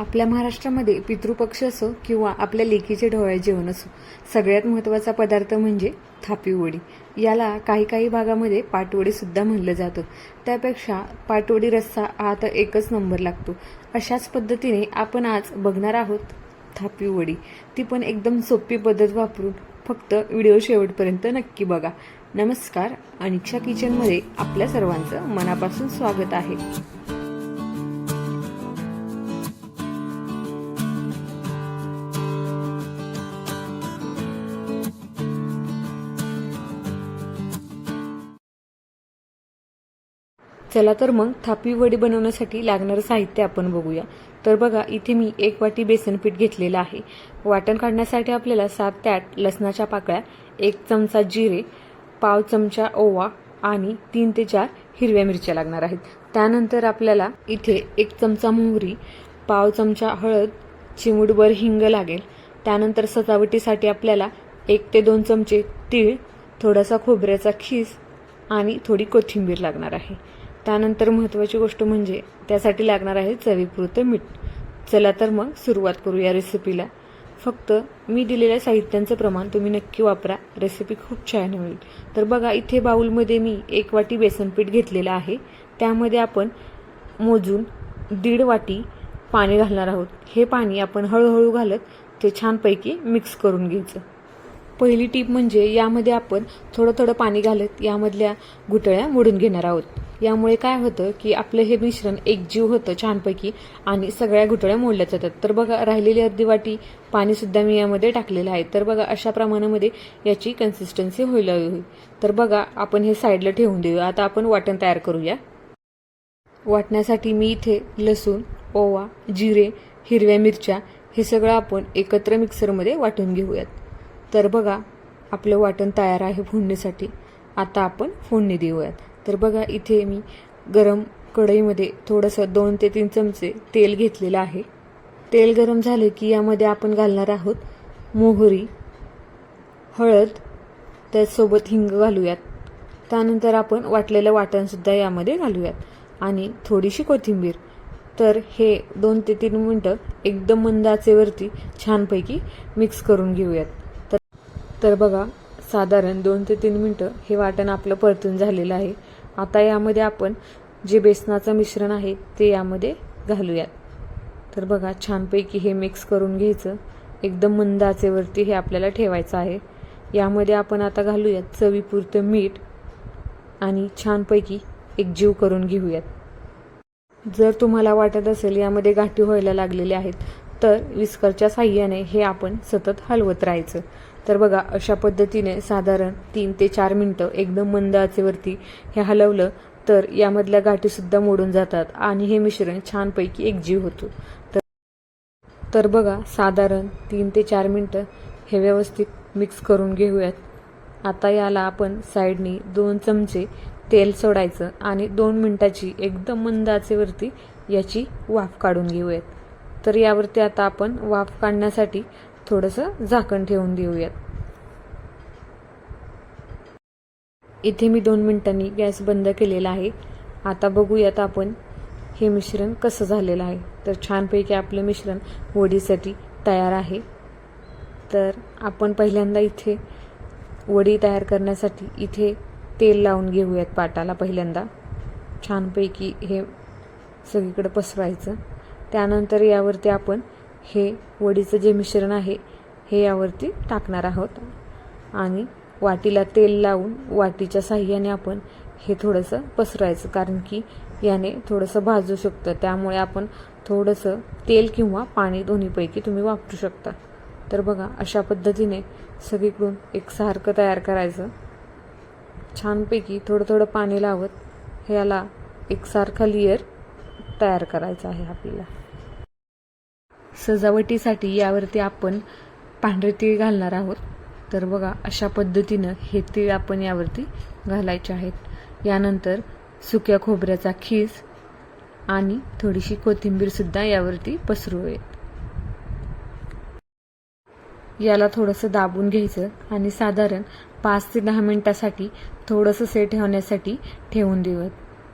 आपल्या महाराष्ट्रामध्ये पितृपक्ष असो किंवा आपल्या लेकीचे ढोळे जेवण असो सगळ्यात महत्त्वाचा पदार्थ म्हणजे थापीवडी याला काही काही भागामध्ये पाटवडीसुद्धा म्हणलं जातं. त्यापेक्षा पाटवडी रस्सा हा तर एकच नंबर लागतो. अशाच पद्धतीने आपण आज बघणार आहोत थापीवडी ती पण एकदम सोपी पद्धत वापरून फक्त व्हिडिओ शेवटपर्यंत नक्की बघा. नमस्कार. अनिक्षा किचनमध्ये आपल्या सर्वांचं मनापासून स्वागत आहे. चला तर मग थापी वडी बनवण्यासाठी लागणारं साहित्य आपण बघूया. तर बघा इथे मी एक वाटी बेसन पीठ घेतलेलं आहे. वाटण काढण्यासाठी आपल्याला सात ते आठ लसणाच्या पाकळ्या एक चमचा जिरे पाव चमचा ओवा आणि तीन ते चार हिरव्या मिरच्या लागणार आहेत. त्यानंतर आपल्याला इथे एक चमचा मोहरी पाव चमचा हळद चिमुडभर हिंग लागेल. त्यानंतर सजावटीसाठी आपल्याला एक ते दोन चमचे तीळ थोडासा खोबऱ्याचा खीस आणि थोडी कोथिंबीर लागणार आहे. त्यानंतर महत्त्वाची गोष्ट म्हणजे त्यासाठी लागणार आहे चवीपुरतं मीठ. चला तर मग सुरुवात करू या रेसिपीला फक्त मी दिलेल्या साहित्यांचं प्रमाण तुम्ही नक्की वापरा. रेसिपी खूप छान होईल. तर बघा इथे बाऊलमध्ये मी एक वाटी बेसनपीठ घेतलेलं आहे. त्यामध्ये आपण मोजून दीड वाटी पाणी घालणार आहोत. हे पाणी आपण हळूहळू घालत ते छानपैकी मिक्स करून घ्यायचं. पहिली टीप म्हणजे यामध्ये आपण थोडं थोडं पाणी घालत यामधल्या घुटळ्या मोडून घेणार आहोत. यामुळे काय होतं की आपलं हे मिश्रण एकजीव होतं छानपैकी आणि सगळ्या घुटळ्या मोडल्या जातात. तर बघा राहिलेली अर्धी वाटी पाणीसुद्धा मी यामध्ये टाकलेलं आहे. तर बघा अशा प्रमाणामध्ये याची कन्सिस्टन्सी होईल होईल तर बघा आपण हे साईडला ठेवून देऊया. आता आपण वाटण तयार करूया. वाटण्यासाठी मी इथे लसूण ओवा जिरे हिरव्या मिरच्या हे सगळं आपण एकत्र मिक्सरमध्ये वाटून घेऊयात. तर बघा आपलं वाटण तयार आहे फोडणीसाठी. आता आपण फोडणी देऊयात. तर बघा इथे मी गरम कढईमध्ये थोडंसं दोन ते तीन चमचे तेल घेतलेलं आहे. तेल गरम झाले की यामध्ये आपण घालणार आहोत मोहरी हळद त्याचसोबत हिंग घालूयात. त्यानंतर आपण वाटलेलं वाटणसुद्धा यामध्ये घालूयात. आणि थोडीशी कोथिंबीर. तर हे दोन ते तीन मिनटं एकदम मंद आचेवरती छानपैकी मिक्स करून घेऊयात. तर बघा साधारण दोन ते तीन मिनटं हे वाटण आपलं परतून झालेलं आहे. आता यामध्ये आपण जे बेसनाचं मिश्रण आहे ते यामध्ये घालूयात. तर बघा छानपैकी हे मिक्स करून घ्यायचं. एकदम मंद आचेवरती हे आपल्याला ठेवायचं आहे. यामध्ये आपण आता घालूयात चवीपुरतं मीठ आणि छानपैकी एकजीव करून घेऊयात. जर तुम्हाला वाटत असेल यामध्ये गाठी व्हायला लागलेल्या आहेत तर विस्करच्या साह्याने हे आपण सतत हलवत राहायचं. तर बघा अशा पद्धतीने साधारण तीन ते चार मिनटं एकदम मंद आचेवरती हे हलवलं तर यामधल्या गाठीसुद्धा मोडून जातात आणि हे मिश्रण छानपैकी एकजीव होतो. तर तर बघा साधारण तीन ते चार मिनटं हे व्यवस्थित मिक्स करून घेऊयात. आता याला आपण साईडनी दोन चमचे तेल सोडायचं आणि दोन मिनटाची एकदम मंद आचेवरती याची वाफ काढून घेऊयात. तर यावरती आता आपण वाफ काढण्यासाठी थोडंसं झाकण ठेवून देऊयात. इथे मी दोन मिनिटांनी गॅस बंद केलेला आहे. आता बघूयात आपण हे मिश्रण कसं झालेलं आहे. तर छानपैकी आपलं मिश्रण वडीसाठी तयार आहे. तर आपण पहिल्यांदा इथे वडी तयार करण्यासाठी इथे तेल लावून घेऊयात पाटाला पहिल्यांदा. छानपैकी हे सगळीकडे पसरवायचं त्यानंतर यावरती आपण हे वडीचं जे मिश्रण आहे हे यावरती टाकणार आहोत. आणि वाटीला तेल लावून वाटीच्या साह्याने आपण हे थोडंसं पसरायचं कारण की याने थोडंसं भाजू शकतं. त्यामुळे आपण थोडंसं तेल किंवा पाणी दोन्हीपैकी तुम्ही वापरू शकता. तर बघा अशा पद्धतीने सगळीकडून एकसारखं तयार करायचं. छानपैकी थोडं थोडं पाणी लावत ह्याला एकसारखा लेअर तयार करायचा आहे आपल्याला. सजावटीसाठी यावरती आपण पांढरे तीळ घालणार आहोत. तर बघा अशा पद्धतीनं हे तीळ आपण यावरती घालायचे आहेत. यानंतर सुक्या खोबऱ्याचा खीस आणि थोडीशी कोथिंबीरसुद्धा यावरती पसरूयात. याला थोडंसं दाबून घ्यायचं आणि साधारण पाच ते दहा मिनिटासाठी थोडंसं सेट होण्यासाठी ठेवून देऊयात.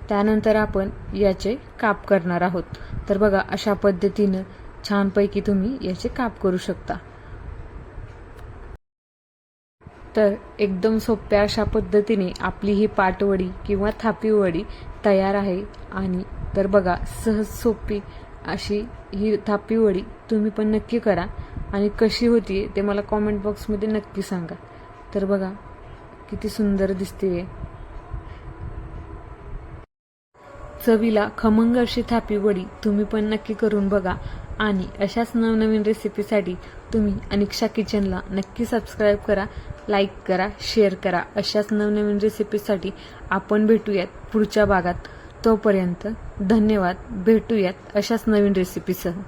त्यानंतर आपण याचे काप करणार आहोत. तर बघा अशा पद्धतीनं छानपैकी तुम्ही याचे काप करू शकता. तर एकदम सोप्या अशा पद्धतीने आपली ही पाटवडी किंवा थापी वडी तयार आहे आणि तर बघा सहज सोपी अशी ही थापी वडी तुम्ही पण नक्की करा आणि कशी होती ते मला कॉमेंट बॉक्समध्ये नक्की सांगा. तर बघा किती सुंदर दिसते चवीला खमंग अशी थापी वडी तुम्ही पण नक्की करून बघा. आणि अशाच नवनवीन रेसिपीसाठी तुम्ही अनिक्षा किचनला नक्की सबस्क्राईब करा लाईक करा शेअर करा. अशाच नवनवीन रेसिपीसाठी आपण भेटूयात पुढच्या भागात. तोपर्यंत धन्यवाद. भेटूयात अशाच नवीन रेसिपीसह